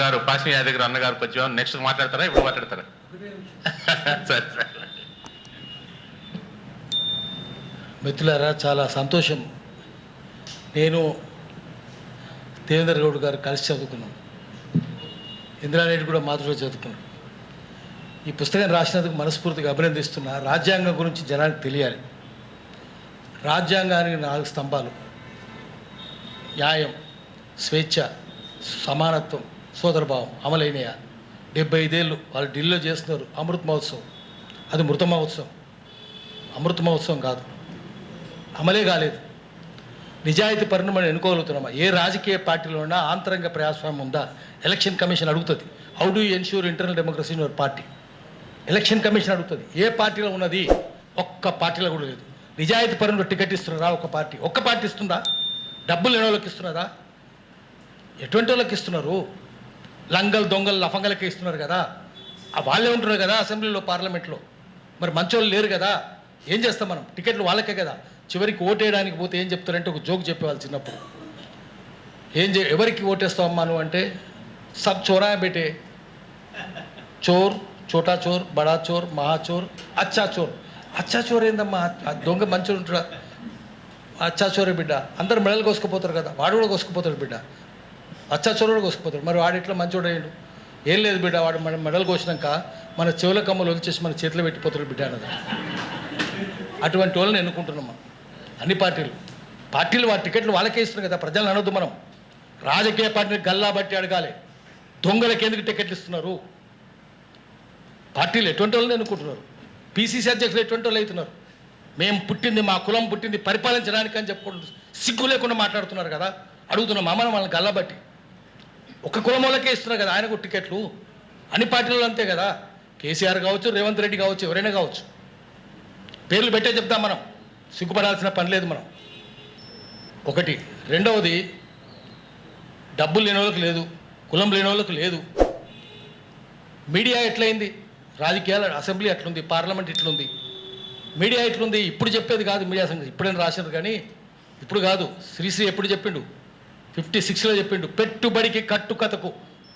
అన్నగారు పాసిని యాదగిరి అన్నగారు కొంచెం నెక్స్ట్ మాట్లాడతారా? ఇప్పుడు మాట్లాడతారా? సరే సరే. మిత్రులారా చాలా సంతోషం. నేను దేవేందర్ గౌడ్ గారు కలిసి చదువుకున్నాను. ఇందిరారెడ్డి కూడా మాతృలో చదువుకున్నాను ఈ పుస్తకం రాసినందుకు మనస్ఫూర్తిగా అభినందిస్తున్నా. రాజ్యాంగం గురించి జనానికి తెలియాలి. రాజ్యాంగానికి నాలుగు స్తంభాలు. న్యాయం స్వేచ్ఛ సమానత్వం సోదరభావం అమలైనయ? డెబ్బై ఐదేళ్ళు వాళ్ళు ఢిల్లీలో చేస్తున్నారు అమృత మహోత్సవం. అది మృత మహోత్సవం. అమృత మహోత్సవం కాదు. అమలే కాలేదు. నిజాయితీ పరుని మనం ఎన్నుకోగలుగుతున్నామా? ఏ రాజకీయ పార్టీలో ఉన్నా ఆంతరంగ ప్రజాస్వామ్యం ఉందా? ఎలక్షన్ కమిషన్ అడుగుతుంది. How do ensure internal democracy in your party election commission అడుగుతుంది. ఏ పార్టీలో ఉన్నది? ఒక్క పార్టీలో కూడా లేదు. నిజాయితీ పరులు టికెట్ ఇస్తున్నారా ఒక పార్టీ? ఒక్క పార్టీ ఇస్తుందా? డబ్బులు లేని ఇస్తున్నారా? ఎటువంటి వాళ్ళకి ఇస్తున్నారు? లంగల్ దొంగలు లఫంగలకి ఇస్తున్నారు కదా. ఆ వాళ్ళే ఉంటున్నారు కదా అసెంబ్లీలో పార్లమెంట్లో. మరి మంచోళ్ళు లేరు కదా. ఏం చేస్తాం మనం? టికెట్లు వాళ్ళకే కదా. చివరికి ఓటేయడానికి పోతే ఏం చెప్తారంటే ఒక జోక్ చెప్పేవాళ్ళు చిన్నప్పుడు ఏం చే ఎవరికి ఓటేస్తావమ్మా నువ్వు అంటే సబ్ చోరా బేటే. చోర్ చోటా చోర్ బడా చోర్ మహా చోర్ అచ్చా చోర్. అచ్చా చోర్ ఏందమ్మా? దొంగ మంచోడు ఉంటాడా? అచ్చా చోరే బిడ్డ. అందరు మెడలు కోసుకుపోతారు కదా. వాడు కూడా కోసుకుపోతాడు బిడ్డ. అచ్చా చోరు కోసుకుపోతాడు. మరి వాడు ఇట్లా మంచోడు అయ్యాడు? ఏం లేదు బిడ్డ వాడు మన మెడలు కోసినాక మన చెవుల కమ్మలు వదిలిచేసి మన చేతిలో పెట్టిపోతాడు బిడ్డ అన్నది. అటువంటి వాళ్ళని ఎన్నుకుంటున్నాం మనం అన్ని పార్టీలు. పార్టీలు వాళ్ళ టికెట్లు వాళ్ళకే ఇస్తున్నారు కదా ప్రజలను అనొద్దు మనం. రాజకీయ పార్టీని గల్లా బట్టి అడగాలి. దొంగలకి ఎందుకు టికెట్లు ఇస్తున్నారు? పార్టీలు ఎటువంటి వాళ్ళని ఎన్నుకుంటున్నారు? పీసీసీ అధ్యక్షులు ఎటువంటి వాళ్ళు అవుతున్నారు? మేము పుట్టింది మా కులం పుట్టింది పరిపాలించడానికి అని చెప్పుకుంటూ సిగ్గు లేకుండా మాట్లాడుతున్నారు కదా. అడుగుతున్నాం అమ్మని వాళ్ళని గల్లబట్టి ఒక కులం వాళ్ళకే ఇస్తున్నారు కదా ఆయనకు టికెట్లు. అన్ని పార్టీలలో అంతే కదా. కేసీఆర్ కావచ్చు రేవంత్ రెడ్డి కావచ్చు ఎవరైనా కావచ్చు. పేర్లు పెట్టే చెప్తాం మనం. సిగ్గుపడాల్సిన పని లేదు మనం. ఒకటి. రెండవది డబ్బులు లేని వాళ్ళకి లేదు కులం లేని వాళ్ళకి లేదు. మీడియా ఎట్లయింది? రాజకీయాల అసెంబ్లీ ఎట్లుంది పార్లమెంట్ ఇట్లుంది. మీడియా ఎట్లుంది? ఇప్పుడు చెప్పేది కాదు మీడియా సంఘం ఇప్పుడైనా రాసినారు కానీ ఇప్పుడు కాదు. శ్రీశ్రీ ఎప్పుడు చెప్పిండు? ఫిఫ్టీ సిక్స్లో చెప్పిండు పెట్టుబడికి కట్టుకథకు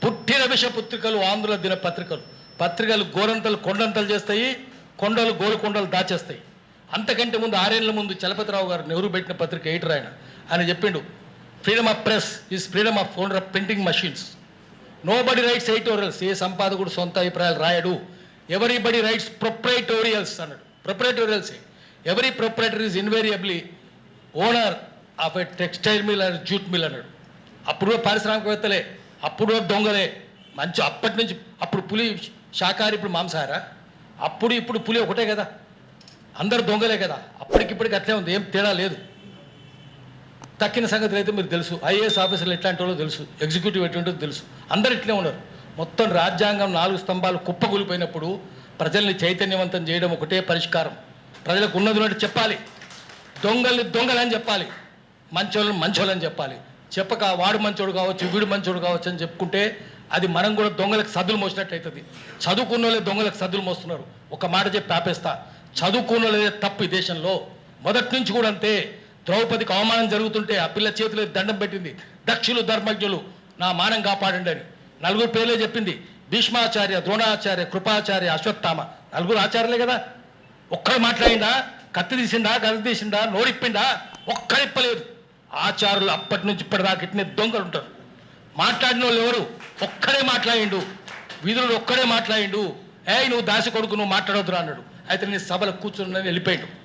పుట్టిన విష పుత్రికలు ఆంధ్రుల దిన పత్రికలు పత్రికలు గోరంతలు కొండంతలు చేస్తాయి కొండలు గోలుకొండలు దాచేస్తాయి. అంతకంటే ముందు ఆరేళ్ళ ముందు చలపతిరావు గారు నెహ్రూ పెట్టిన పత్రిక ఎయిటర్ ఆయన? ఆయన చెప్పిండు freedom of press is freedom of owner of printing machines. Nobody writes editorials ఏ సంపాదకుడు సొంత అభిప్రాయాలు రాయడు. ఎవరీ బడి రైట్స్ ప్రొప్రైటోరియల్స్ అన్నాడు. ప్రొప్రైటోరియల్సే. Every proprietor is invariably owner of a textile mill and jute mill అన్నాడు. అప్పుడు పారిశ్రామికవేత్తలే అప్పుడు దొంగలే. మంచి అప్పటి నుంచి అప్పుడు పులి శాకాహారి ఇప్పుడు మాంసాహారా? అప్పుడు ఇప్పుడు పులి ఒకటే కదా. అందరు దొంగలే కదా. అప్పటికిప్పటికి అట్లే ఉంది. ఏం తేడా లేదు. తక్కిన సంగతులు అయితే మీరు తెలుసు. ఐఏఎస్ ఆఫీసర్లు ఎట్లాంటి వాళ్ళో తెలుసు. ఎగ్జిక్యూటివ్ ఎటువంటిదో తెలుసు. అందరు ఇట్లే ఉన్నారు. మొత్తం రాజ్యాంగం నాలుగు స్తంభాలు కుప్పగూలిపోయినప్పుడు ప్రజల్ని చైతన్యవంతం చేయడం ఒకటే పరిష్కారం. ప్రజలకు ఉన్నది ఉన్నట్టు చెప్పాలి. దొంగల్ని దొంగలని చెప్పాలి. మంచోళ్ళని మంచోళ్ళని చెప్పాలి. చెప్పక వాడు మంచోడు కావచ్చు వీడు మంచోడు కావచ్చు అని చెప్పుకుంటే అది మనం కూడా దొంగలకు సద్దులు మోసినట్టు అవుతుంది. చదువుకున్న వాళ్ళే దొంగలకు సద్దులు మోస్తున్నారు. ఒక మాట చెప్పి ఆపేస్తా. చదువుకున్న వాళ్ళే తప్పు ఈ దేశంలో. మొదటి నుంచి కూడా అంతే. ద్రౌపదికి అవమానం జరుగుతుంటే ఆ పిల్ల చేతిలో దండం పెట్టింది. దక్షులు ధర్మజ్ఞులు నా మానం కాపాడండి అని. నలుగురు పేర్లే చెప్పింది. భీష్మాచార్య ద్రోణాచార్య కృపాచార్య అశ్వత్థామ. నలుగురు ఆచార్యులే కదా. ఒక్కరు మాట్లాడిందా? కత్తి తీసిండా గది తీసిండా నోరిప్పిండా ఒక్కరిప్పలేదు. ఆచారులు అప్పటి నుంచి ఇప్పటిదాకా ఇట్నే దొంగలు ఉంటారు. మాట్లాడిన వాళ్ళు ఎవరు? ఒక్కడే మాట్లాడిండు. వీధులు ఒక్కడే మాట్లాడిండు. ఏ నువ్వు దాసి కొడుకు నువ్వు మాట్లాడొద్దురా అన్నాడు. అయితే నేను సభలో కూర్చుని వెళ్ళిపోయాడు.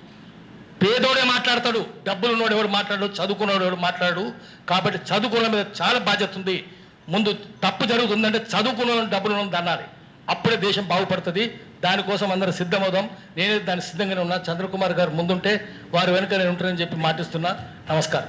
పేదోడే మాట్లాడతాడు. డబ్బులు ఉన్నోడు ఎవడు మాట్లాడు చదువుకున్నోడు ఎవరు మాట్లాడు కాబట్టి చదువుకున్న మీద చాలా బాధ్యత ఉంది. ముందు తప్పు జరుగుతుందంటే చదువుకున్న డబ్బులు ఉన్నోళ్ళని అప్పుడే దేశం బాగుపడుతుంది. దానికోసం అందరూ సిద్ధమవుదాం. నేనే దాని సిద్ధంగానే ఉన్నా. చంద్రకుమార్ గారు ముందుంటే వారు వెనుక నేను ఉంటానని చెప్పి మాటిస్తున్నా. నమస్కారం.